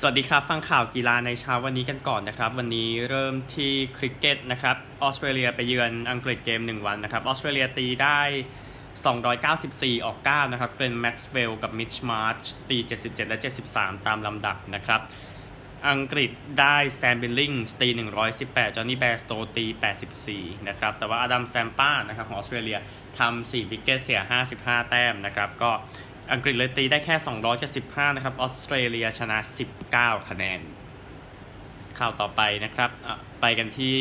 สวัสดีครับ ฟังข่าวกีฬาในเช้าวันนี้กันก่อนนะครับ วันนี้เริ่มที่คริกเก็ตนะครับออสเตรเลียไปเยือนอังกฤษเกม 1 วันนะครับออสเตรเลียตีได้ 294 ออก 9 นะครับเป็นแม็กซ์เวลกับมิชมาร์ชตี 77 และ 73 ตามลำดับนะครับ อังกฤษได้แซมบิลลิงส์ตี 118 จอห์นนี่แบร์สโตตี 84 นะครับ แต่ว่าอดัมแซมป้านะครับของออสเตรเลียทำ4วิกเกตเสีย 55 แต้มนะครับก็ อังกฤษเลยตีได้แค่ 275 นะครับ ออสเตรเลียชนะ 19 คะแนน ข่าวต่อไปนะครับ ไปกันที่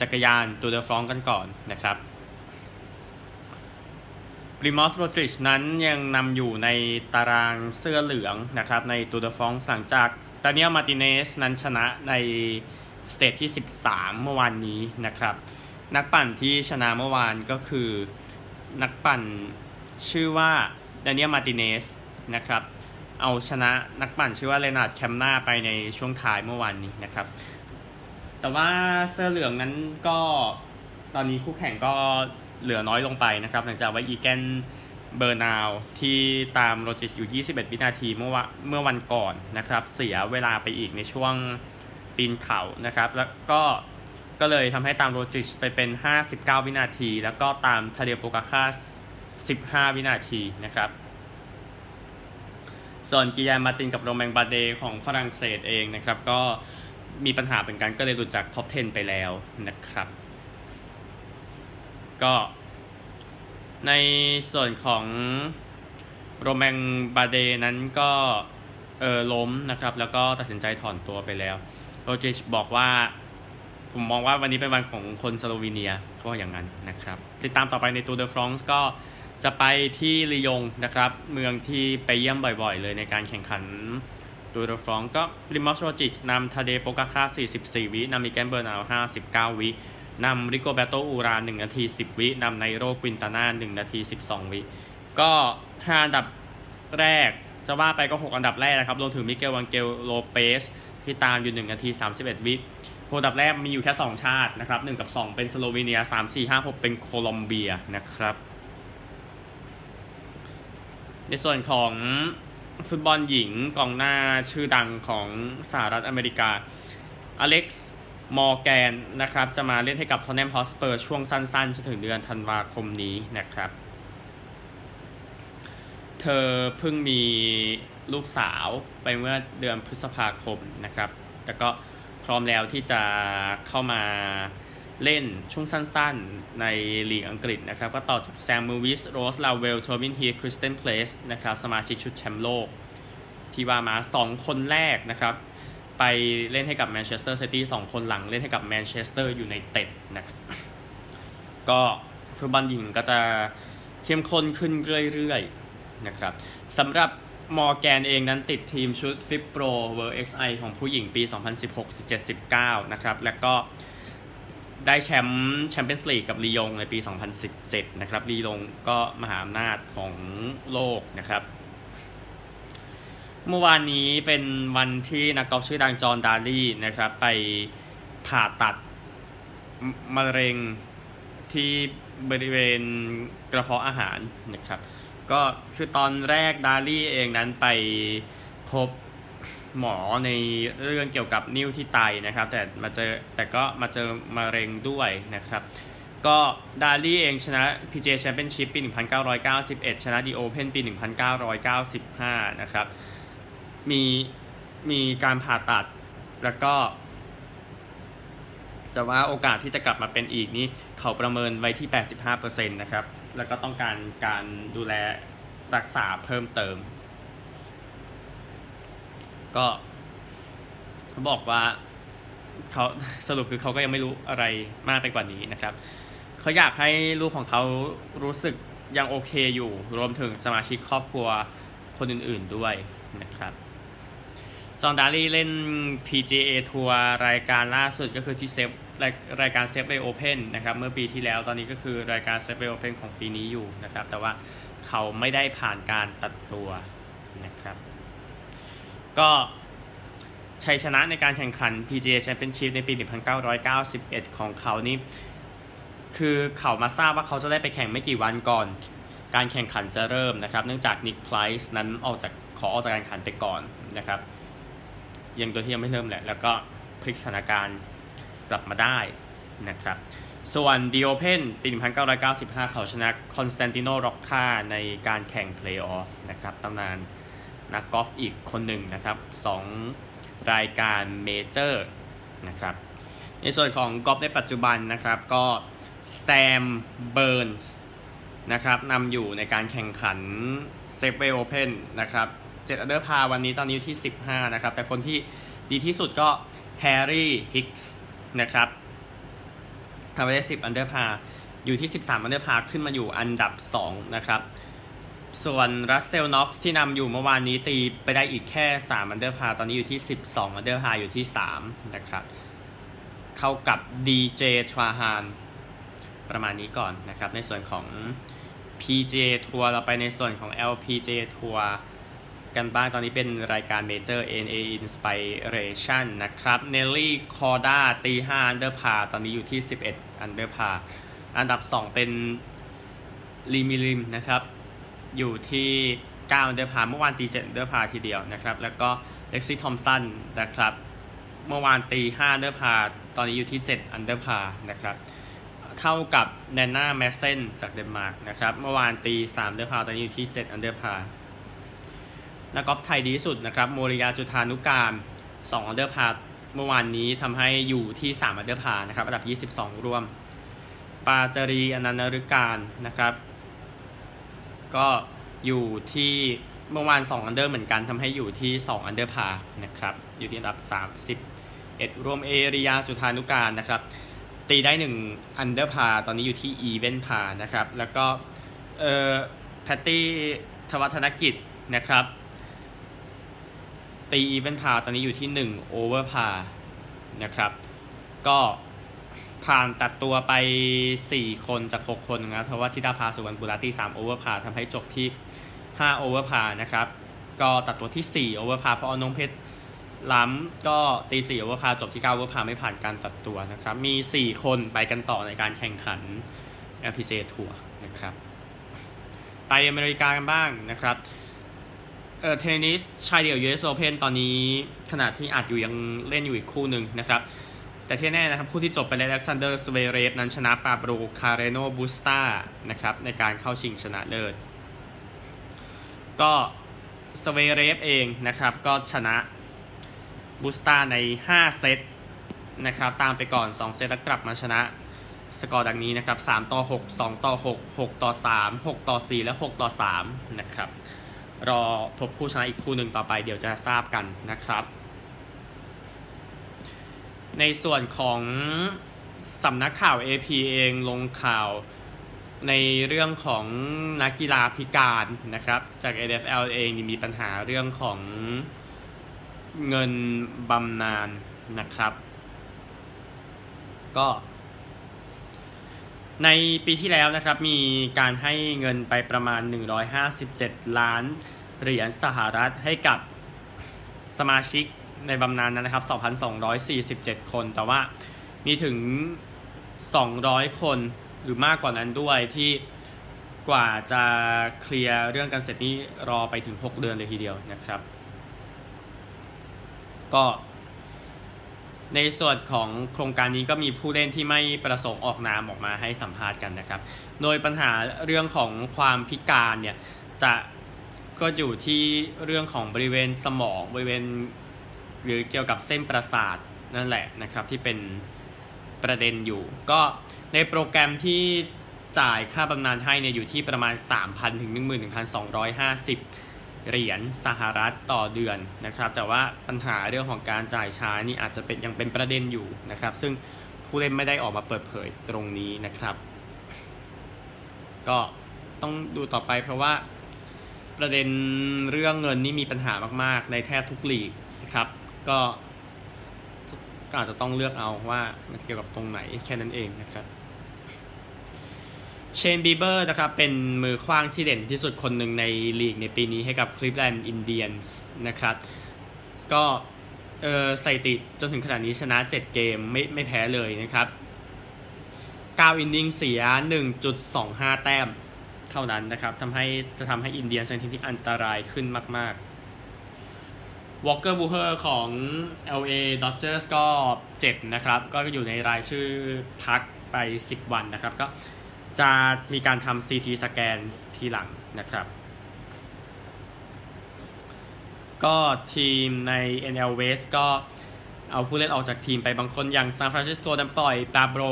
จักรยานตูเดอฟรองกันก่อนนะครับปริมอสโรดริชนั้นยังนำอยู่ในตารางเสื้อเหลืองนะครับ ในตูเดอฟรองหลังจากดานิเอลมาติเนสนั้นชนะในสเตจที่ 13 เมื่อวานนี้นะครับ นักปั่นที่ชนะเมื่อวานก็คือนักปั่นชื่อว่า ดานิเอลมาติเนสนะครับเอาชนะนักปั่นชื่อว่าเลนาร์ดแคมนาไปในช่วงท้ายเมื่อวานนี้นะครับ แต่ว่าเสื้อเหลืองนั้นก็ตอนนี้คู่แข่งก็เหลือน้อยลงไปนะครับ หลังจากว่าอีแกนเบอร์นาวที่ตามโรจิชอยู่ 21 วินาทีเมื่อวเมื่อวันก่อนนะครับ เสียเวลาไปอีกในช่วงปีนเขานะครับ แล้วก็ก็เลยทำให้ตามโรจิชไปเป็น 59 วินาที แล้วก็ตามทาเดโปกาคา 15 วินาทีนะครับ ส่วนกิยามาตินกับโรแมงบาเดของฝรั่งเศสเองนะครับ ก็มีปัญหาเป็นกันก็เลยหลุดจากท็อป 10 ไปแล้วนะครับ ก็ในส่วนของโรแมงบาเดนั้นก็เออล้มนะครับ แล้วก็ตัดสินใจถอนตัวไปแล้วโรเจชบอกว่าผมมองว่าวันนี้เป็นวันของคนสโลวีเนียก็อย่างนั้นนะครับ ติดตามต่อไปในตูเดอฟรองส์ก็ จะไปที่ลียงนะครับ เมืองที่ไปเยี่ยมบ่อยๆ เลยในการแข่งขันตูดฟรองก็ริมอสโรจิชนำทาเดโปกาคา 44 วินำมิแกนเบอร์นาว59 วินำริโกเบโตอูรา 1 นาที 10 วินำไนโรควินตาน่า 1 นาที 12 วิ ก็ 5 อันดับแรกจะว่าไปก็ 6 อันดับแรกนะครับรวมถึงมิเกลวังเกลโลเปสที่ตามอยู่ 1 นาที 31 วิโอันดับแรกมีอยู่แค่ 2 ชาตินะครับ 1 กับ 2 เป็นสโลวีเนีย 3 4 5 6 เป็นโคลอมเบียนะครับ ในส่วนของฟุตบอลหญิงกองหน้าชื่อดังของสหรัฐอเมริกา อเล็กซ์ มอร์แกน นะครับ จะมาเล่นให้กับทอนแนมฮอสเปอร์ช่วงสั้นๆ จนถึงเดือนธันวาคมนี้นะครับ เธอเพิ่งมีลูกสาวไปเมื่อเดือนพฤษภาคมนะครับ แต่ก็พร้อมแล้วที่จะเข้ามา เล่นช่วงสั้นๆ ในลีกอังกฤษนะครับ ก็ต่อจากแซมมูวิสโรสลาเวลทอร์บินฮีคริสเตนเพลสนะครับสมาชิกชุดแชมป์โลก ที่ว่ามา 2 คนแรกนะครับ ไปเล่นให้กับแมนเชสเตอร์ซิตี้2คนหลังเล่นให้กับแมนเชสเตอร์อยูไนเต็ดนะครับก็ฟุตบอลหญิงก็จะเข้มข้นขึ้นเรื่อยๆนะครับสำหรับมอร์แกนเองนั้นติดทีมชุดฟิปโปรเวอร์ XI ของผู้หญิงปี 2016 17 19 นะครับ แล้วก็ ได้แชมป์แชมเปี้ยนส์ลีกกับลียงในปี 2017 นะครับลียงก็มหาอำนาจของโลกนะครับ เมื่อวานนี้เป็นวันที่นักกอล์ฟชื่อดังจอห์นดารี่นะครับไปผ่าตัดมะเร็งที่บริเวณกระเพาะอาหารนะครับ ก็คือตอนแรกดารี่เองนั้นไปพบ หมอในเรื่องเกี่ยวกับนิ้วที่ไตนะครับ แต่มาเจอแต่ก็มาเจอมะเร็งด้วยนะครับ ก็ดาร์ลี่เองชนะ PGA Championship ปี 1991 ชนะ The Open ปี 1995 นะครับ มีมีการผ่าตัดแล้วก็ แต่ว่าโอกาสที่จะกลับมาเป็นอีกนี่เขาประเมินไว้ที่ 85%นะครับ แล้วก็ต้องการการดูแลรักษาเพิ่มเติม ก็เขาบอกว่าเขาสรุปคือเขาก็ยังไม่รู้อะไรมากไปกว่านี้นะครับ เขาอยากให้ลูกของเขารู้สึกยังโอเคอยู่ รวมถึงสมาชิกครอบครัวคนอื่นๆด้วยนะครับ จอห์นดารี่เล่น PGA ทัวร์รายการล่าสุดก็คือที่เซฟรายรายการเซฟเ y โอเพนนะครับ เมื่อปีที่แล้วตอนนี้ก็คือรายการเซฟเ y โอเพนของปีนี้อยู่นะครับ แต่ว่าเขาไม่ได้ผ่านการตัดตัวนะครับ ก็ชัยชนะในการแข่งขัน PGA Championship ในปี 1991 ของเขานี่คือเขามาทราบว่าเขาจะได้ไปแข่งไม่กี่วันก่อน การแข่งขันจะเริ่มนะครับ เนื่องจากนิกไพรส์นั้นออกจากขอออกจากการแข่งขันไปก่อนนะครับ ยังตัวที่ยังไม่เริ่มแหละ แล้วก็พลิกสถานการณ์กลับมาได้นะครับ ส่วน The Open ปี 1995 เขาชนะคอนสแตนติโนร็อกคาในการแข่งเพลย์ออฟนะครับตำนาน นักกอล์ฟอีกคนหนึ่งนะครับสองรายการเมเจอร์นะครับ ในส่วนของกอล์ฟในปัจจุบันนะครับก็แซมเบิร์นส์นะครับนำอยู่ในการแข่งขันเซฟเวลโอเพนนะครับ7อันเดอร์พาวันนี้ตอนนี้อยู่ที่ 15 นะครับ แต่คนที่ดีที่สุดก็แฮร์รี่ฮิกส์นะครับทำไปได้ 10 อันเดอร์พาอยู่ที่ 13 อันเดอร์พาขึ้นมาอยู่อันดับ 2 นะครับ ส่วนรัสเซลน็อกซ์ที่นำอยู่เมื่อวานนี้ตีไปได้อีกแค่ 3 อันเดอร์พาตอนนี้อยู่ที่ 12 อันเดอร์พาอยู่ที่ 3 นะครับเข้ากับ DJ t r a h a n ประมาณนี้ก่อนนะครับ ในส่วนของ PGA ทัวร์เราไปในส่วนของ LPGA ทัวร์กันบ้างตอนนี้เป็นรายการ Major NA Inspiration นะครับ Nelly Corda ตี5 under par ตอนนี้อยู่ที่ 11 under par อันดับ 2 เป็นลิมิลิมนะครับ อยู่ที่9 under par เมื่อวานตี7 under par ทีเดียวนะครับ แล้วก็ Lexi Thompson นนะครับ เมื่อวานตี5 under par ตอนนี้อยู่ที่7 under par นะครับ เท่ากับแนนนาแมสเซนจากเดนมาร์กนะครับ เมื่อวานตี3 under par ตอนนี้อยู่ที่7 under par นักกอล์ฟไทยดีที่สุดนะครับโมริยาจุธานุการ2 under par เมื่อวานนี้ทำให้อยู่ที่3 under par นะครับ อันดับ 22 ร่วม ปาจารีอนันตฤการนะครับ ก็อยู่ที่เมื่อวาน2อันเดอร์เหมือนกันทำให้อยู่ที่ 2 อันเดอร์พานะครับ อยู่ที่อันดับ 31 รวมเอริยาจุธานุการนะครับ ตีได้ 1 อันเดอร์พาตอนนี้อยู่ที่อีเวนพานะครับ แล้วก็เอ่อแพตตี้ทวัฒนกิจนะครับ ตีอีเวนพาตอนนี้อยู่ที่ 1 โอเวอร์พานะครับ ก็ ผ่านตัดตัวไป 4 คนจาก 6 คนนะครับเพราะว่าทิดาภาสุวรรณบุราตี3โอเวอร์พาทำให้จบที่ 5 โอเวอร์พานะครับ ก็ตัดตัวที่ 4 โอเวอร์พาเพราะอนงเพชรล้ำก็ตี4โอเวอร์พาจบที่ 9 โอเวอร์พาไม่ผ่านการตัดตัวนะครับ มี 4 คนไปกันต่อในการแข่งขัน LPGA ทัวร์นะครับ ไปอเมริกากันบ้างนะครับเอ่อเทนนิสชายเดี่ยว US Open ตอนนี้ขณะที่อัดอยู่ยังเล่นอยู่อีกคู่หนึ่งนะครับ แต่ที่แน่นะครับคู่ที่จบไปแล้วอเล็กซานเดอร์สเวเรฟนั้นชนะปาโบรคาเรโนบูสตานะครับในการเข้าชิงชนะเลิศ ก็สเวเรฟเองนะครับก็ชนะบูสตาใน 5 เซตนะครับตามไปก่อน 2 เซตแล้วกลับมาชนะสกอร์ดังนี้นะครับ3ต่อ 6 2 ต่อ 6 6 ต่อ 3 6 ต่อ 4 และ 6 ต่อ 3 นะครับ รอพบผู้ชนะอีกคู่หนึ่งต่อไปเดี๋ยวจะทราบกันนะครับ ในส่วนของสำนักข่าว AP เองลงข่าวในเรื่องของนักกีฬาพิการนะครับ จาก NFL เองมีปัญหาเรื่องของเงินบำนาญนะครับ ก็ ในปีที่แล้วนะครับมีการให้เงินไปประมาณ 157 ล้านเหรียญสหรัฐให้กับสมาชิก ในบำนาญนั้นนะครับ 2,247 คน แต่ว่ามีถึง 200 คนหรือมากกว่านั้นด้วยที่กว่าจะเคลียร์เรื่องกันเสร็จนี่รอไปถึง 6 เดือนเลยทีเดียวนะครับ ก็ในส่วนของโครงการนี้ก็มีผู้เล่นที่ไม่ประสงค์ออกนามออกมาให้สัมภาษณ์กันนะครับ โดยปัญหาเรื่องของความพิการเนี่ยจะก็อยู่ที่เรื่องของบริเวณสมองบริเวณ หรือเกี่ยวกับเส้นประสาทนั่นแหละนะครับที่เป็นประเด็นอยู่ ก็ในโปรแกรมที่จ่ายค่าบำนาญให้เนี่ยอยู่ที่ประมาณ 3,000 ถึง 11,250 เหรียญสหรัฐต่อเดือนนะครับ แต่ว่าปัญหาเรื่องของการจ่ายช้านี่อาจจะเป็นยังเป็นประเด็นอยู่นะครับ ซึ่งผู้เล่นไม่ได้ออกมาเปิดเผยตรงนี้นะครับ ก็ต้องดูต่อไปเพราะว่าประเด็นเรื่องเงินนี่มีปัญหามาก ๆ ในแทบทุกลีกนะครับ ก็ก็อาจจะต้องเลือกเอาว่ามันเกี่ยวกับตรงไหนแค่นั้นเองนะครับเชนบีเบอร์นะครับเป็นมือขว้างที่เด่นที่สุดคนหนึ่งในลีกในปีนี้ให้กับคลิฟแลนด์อินเดียนส์นะครับ ก็เออสถิติจนถึงขนาดนี้ชนะ 7 เกมไม่ไม่แพ้เลยนะครับ9อินนิงเสีย 1.25 แต้มเท่านั้นนะครับทำให้จะทำให้อินเดียนเป็นทีมที่อันตรายขึ้นมาก ๆ วอลเกอร์บูเฮอร์ของ LA Dodgers ก็เจ็บนะครับ ก็อยู่ในรายชื่อพักไป 10 วันนะครับ ก็จะมีการทำ CT สแกนทีหลังนะครับ ก็ทีมใน NL West ก็เอาผู้เล่นออกจากทีมไปบางคนอย่างซานฟรานซิสโกดันปล่อยปาโบร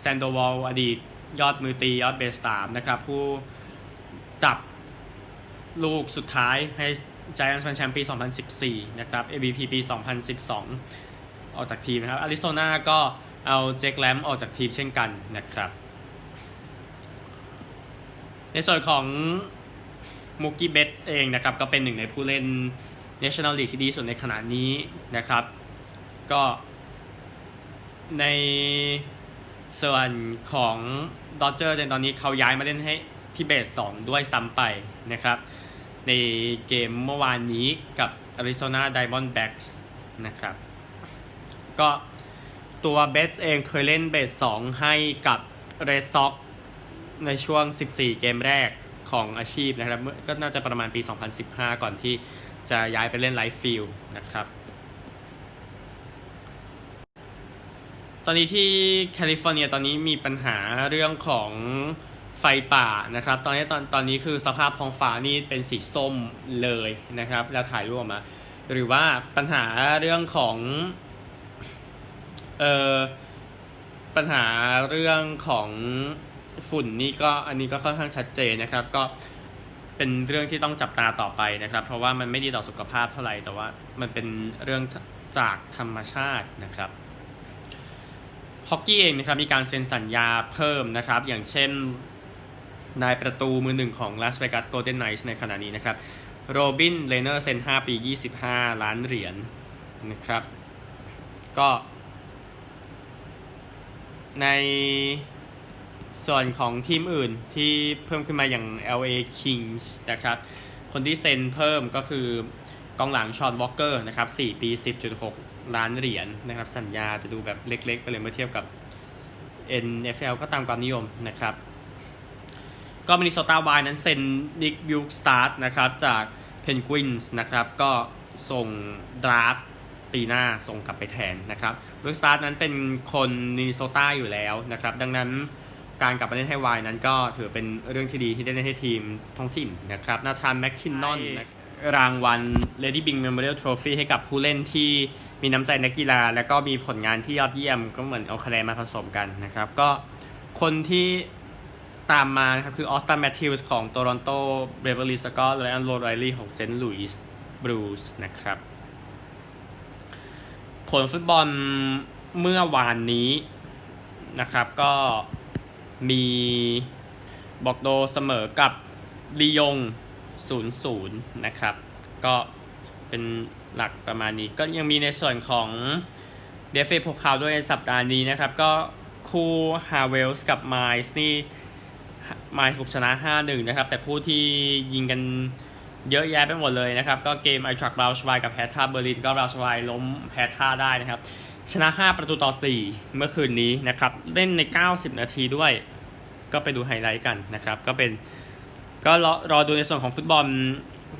แซนโดวอลอดีต ยอดมือตี ยอดเบสสามนะครับ ผู้จับลูกสุดท้ายให้ Giants เป็นแชมป์ปี 2014 นะครับ MVP ปี 2012 ออกจากทีมนะครับอาริโซนาก็เอาเจคแลมออกจากทีมเช่นกันนะครับ ในส่วนของมูกี้เบสเองนะครับก็เป็นหนึ่งในผู้เล่น National League ที่ดีสุดในขณะนี้นะครับ ก็ในส่วนของดอ d เจอร์ตอนนี้เขาย้ายมาเล่นให้ที่เบส2ด้วยซ้ำไปนะครับ ในเกมเมื่อวานนี้กับ Arizona Diamondbacks นะครับ ก็ตัวเบสเองเคยเล่นเบส2ให้กับ Red Sox ในช่วง 14 เกมแรกของอาชีพนะครับ ก็น่าจะประมาณปี 2015 ก่อนที่จะย้ายไปเล่นไลฟ์ฟิลนะครับ ตอนนี้ที่แคลิฟอร์เนียตอนนี้มีปัญหาเรื่องของ ฟป่านะครับ ตอนนี้ตอนตอนนี้คือสภาพท้องฟ้านี่เป็นสีส้มเลยนะครับแล้วถ่ายรูปมา หรือว่าปัญหาเรื่องของเอ่อปัญหาเรื่องของฝุ่นนี่ก็อันนี้ก็ค่อนข้างชัดเจนนะครับ ก็เป็นเรื่องที่ต้องจับตาต่อไปนะครับ เพราะว่ามันไม่ดีต่อสุขภาพเท่าไหร่แต่ว่ามันเป็นเรื่องจากธรรมชาตินะครับฮอกกี้เองนะครับมีการเซ็นสัญญาเพิ่มนะครับ อย่างเช่น นายประตูมือหนึ่งของ Las Vegas Golden Knights ในขณะนี้นะครับโรบินเลเนอร์เซ็น5ปี 25 ล้านเหรียญนะครับ ก็ในส่วนของทีมอื่นที่เพิ่มขึ้นมาอย่าง LA Kings นะครับ คนที่เซ็นเพิ่มก็คือกองหลังชอนวอลเกอร์นะครับ 4 ปี 10.6 ล้านเหรียญนะครับ สัญญาจะดูแบบเล็กๆ ไปเลยเมื่อเทียบกับ NFL ก็ตามความนิยมนะครับ ก็มินนิโซตาไวนั้นเซ็นดิกบิวสตาร์ทนะครับจากเพนกวินส์นะครับก็ส่งดราฟปีหน้าส่งกลับไปแทนนะครับบิวสตาร์ทนั้นเป็นคนมินนิโซตาอยู่แล้วนะครับ ดังนั้นการกลับมาเล่นให้ไวนั้นก็ถือเป็นเรื่องที่ดีที่ได้เล่นให้ทีมท้องถิ่นนะครับนาธานแมคคินนอนรางวัล Lady Bing Memorial Trophy ให้กับผู้เล่นที่มีน้ำใจนักกีฬา และก็มีผลงานที่ยอดเยี่ยมก็เหมือนเอาคะแนนมาผสมกันนะครับ ก็คนที่ ตามมานะครับ คือออสตันแมทธิวส์ของโตรอนโตเบเวอร์ลีสก็และอันโรไรลี่ของเซนต์หลุยส์บรูซนะครับ ผลฟุตบอลเมื่อวานนี้นะครับก็มีบอกโดเสมอกับลียง 0-0 นะครับ ก็เป็นหลักประมาณนี้ ก็ยังมีในส่วนของเดฟเฟโพกคาวด้วยในสัปดาห์นี้นะครับ ก็คู่ฮาเวลส์กับไมส์นี่ ไมส์บุกชนะ 5-1 นะครับ แต่ผู้ที่ยิงกันเยอะแยะไปหมดเลยนะครับ ก็เกมไอทรัคบราวชไวกับแพทท่าเบอร์ลินก็บราวชไวล้มแพทท่าได้นะครับ ชนะ 5 ประตูต่อ 4 เมื่อคืนนี้นะครับ เล่นใน 90 นาทีด้วย ก็ไปดูไฮไลท์กันนะครับ ก็เป็นก็รอรอดูในส่วนของฟุตบอล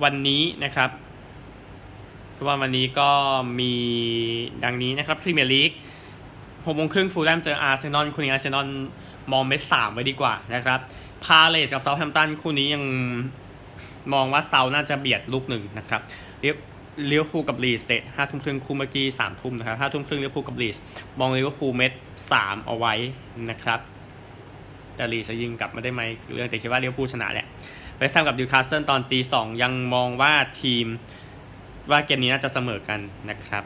วันนี้นะครับฟุตบอลวันนี้ก็มีดังนี้นะครับพรีเมียร์ลีกหกโมงครึ่งฟูลแลมเจออาร์เซนอลคู่นี้อาร์เซนอล มองเมสสามไว้ดีกว่านะครับพาเลสกับเซาท์แฮมป์ตันคู่นี้ยังมองว่าเซาน่าจะเบียดลูกหนึ่งนะครับเลี้ยวเลี้ยวพูกับลีสเตะห้าทุ่มครึ่งคู่เมื่อกี้สามทุ่มนะครับห้าทุ่มครึ่งเลี้ยวพูกับลีสมองเลี้ยวพูเมสสามเอาไว้นะครับ แต่ลีสจะยิงกลับมาได้ไหมคือเรื่องแต่คิดว่าเลี้ยวพูชนะแหละเวสต์แฮมกับดิวคาสเซิลตอนตีสองยังมองว่าทีมว่าเกมนี้น่าจะเสมอกันนะครับ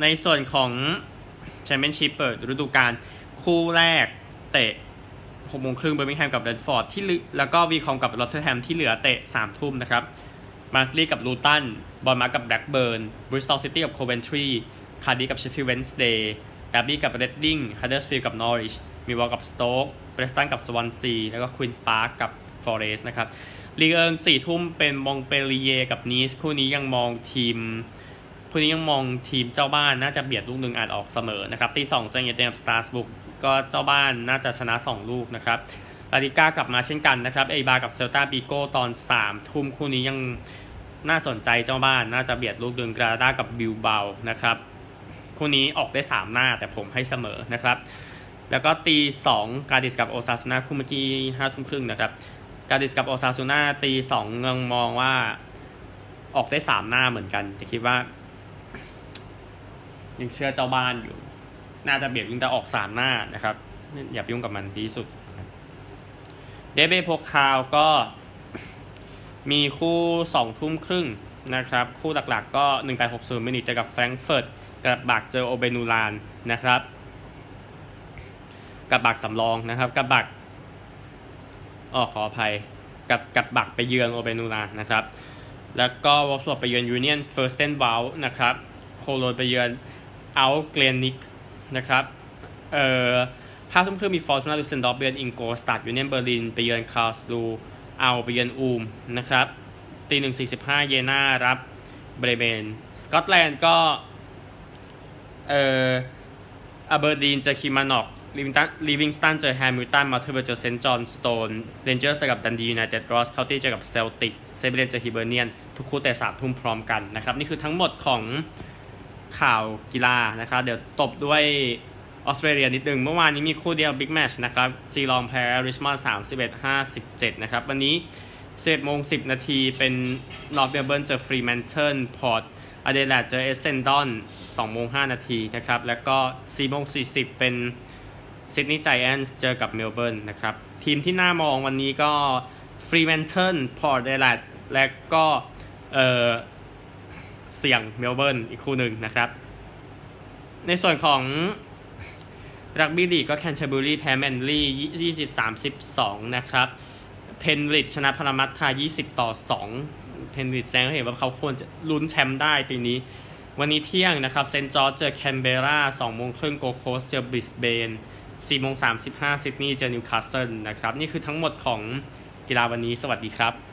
ในส่วนของแชมเปี้ยนชิพเปิดฤดูกาล คู่แรกเตะ6โมงครึ่งเบอร์มิงแฮมกับเรดฟอร์ดที่เลือแล้วก็วีคอมกับลอตเทอร์แฮมที่เหลือเตะ3ทุ่มนะครับมาสลีกับลูตันบอลมากับแบล็กเบิร์นบริสตอลซิตี้กับโคเวนทรีคาร์ดีกับเชฟฟิลด์เวนส์เดย์ดับบี้กับเรดดิ้งฮัดเดอร์สฟิลด์กับนอริชมีวอลกับสโต๊กเบรสตันกับสวอนซีแล้วก็ควีนส์ปาร์กกับฟอเรส์นะครับลีกเอิงสี่ทุ่มเป็นมองเปรีเยกับนีสคู่นี้ยังมองทีม คู่นี้ยังมองทีมเจ้าบ้านน่าจะเบียดลูกหนึ่งอาจออกเสมอนะครับตีสองเซนเยเตมสตาร์สบุก ก็เจ้าบ้านน่าจะชนะ 2 ลูกนะครับลาลิก้ากลับมาเช่นกันนะครับเอบากับเซลตาบีโกตอน3ทุ่มคู่นี้ยังน่าสนใจเจ้าบ้านน่าจะเบียดลูกดึงกราดากับบิลเบานะครับคู่นี้ออกได้ 3 หน้าแต่ผมให้เสมอนะครับ แล้วก็ตี2กาดิสกับโอซาซูน่าคู่เมื่อกี้ห้าทุ่มครึ่งนะครับกาดิสกับโอซาซูน่าตีสองงมองว่าออกได้ 3 หน้าเหมือนกัน แต่คิดว่า ยังเชื่อเจ้าบ้านอยู่ น่าจะเบียดวิ่งแต่ออก3หน้านะครับ อย่าไปยุ่งกับมันดีสุดเดเบโพคาวก็มีคู่2ทุ่มครึ่งนะครับ คู่หลักๆก็1860มินิเจอกับแฟรงก์เฟิร์ตกับบักเจอโอเบนูลานนะครับกับบักสำรองนะครับกับบักอ๋อขออภัยกับกับบักไปเยือนโอเบนูลานนะครับ แล้วก็วอลฟอร์ไปเยือนยูเนียนเฟิร์สเทนวาลนะครับโคโลนไปเยือนอัลเกรนิก นะครับเอ่อห้าทุ่มครึ่งมีฟอร์ตูนาลูเซนดอฟไปเยือนอิงโกสตาร์ดยูเนียนเบอร์ลินไปเยือนคาร์สลูเอาไปเยือนอูมนะครับตีหนึ่งสี่สิบห้าเยน่ารับเบรเมนสกอตแลนด์ก็เอ่ออเบอร์ดีนเจอคิมานอกลิวิงตันลิวิงสตันเจอแฮมิลตันมาเทอร์เบเจอเซนต์จอห์นสโตนเรนเจอร์สกับดันดียูไนเต็ดรอสเคาน์ตี้เจอกับเซลติกเซเบเรนเจอฮิเบอร์เนียน ทุกคู่แต่สามทุ่มพร้อมกันนะครับ นี่คือทั้งหมดของ ข่าวกีฬานะครับ เดี๋ยวตบด้วยออสเตรเลียนิดนึง เมื่อวานนี้มีคู่เดียวบิ๊กแมชนะครับซีลองแพ้ริชมอนด์สามสิบเอ็ดห้าสิบเจ็ดนะครับ วันนี้11โมง10นาทีเป็นนอร์ทเมลเบิร์นเจอฟรีแมนเทิลพอร์ตอเดเลดเจอเอเซนดอน2โมง5นาทีนะครับ แล้วก็4โมง40เป็นซิดนีย์ไจแอนส์เจอกับเมลเบิร์นนะครับ ทีมที่น่ามองวันนี้ก็ฟรีแมนเทิลพอร์ตอเดเลดและก็เออ เสี่ยงเมลเบิร์นอีกคู่หนึ่งนะครับ ในส่วนของรักบี้ลีกก็แคนเทอร์เบอรี่แพ้แมนลี่20-32นะครับ เพนริดชนะพารามัตทา20ต่อ2เพนริดแสดงให้เห็นว่าเขาควรจะลุ้นแชมป์ได้ปีนี้ วันนี้เที่ยงนะครับเซนต์จอร์เจอแคนเบรา2โมงครึ่งโกโคสเจอบริสเบน4โมง35ซิดนีย์เจอนิวคาสเซิลนะครับ นี่คือทั้งหมดของกีฬาวันนี้สวัสดีครับ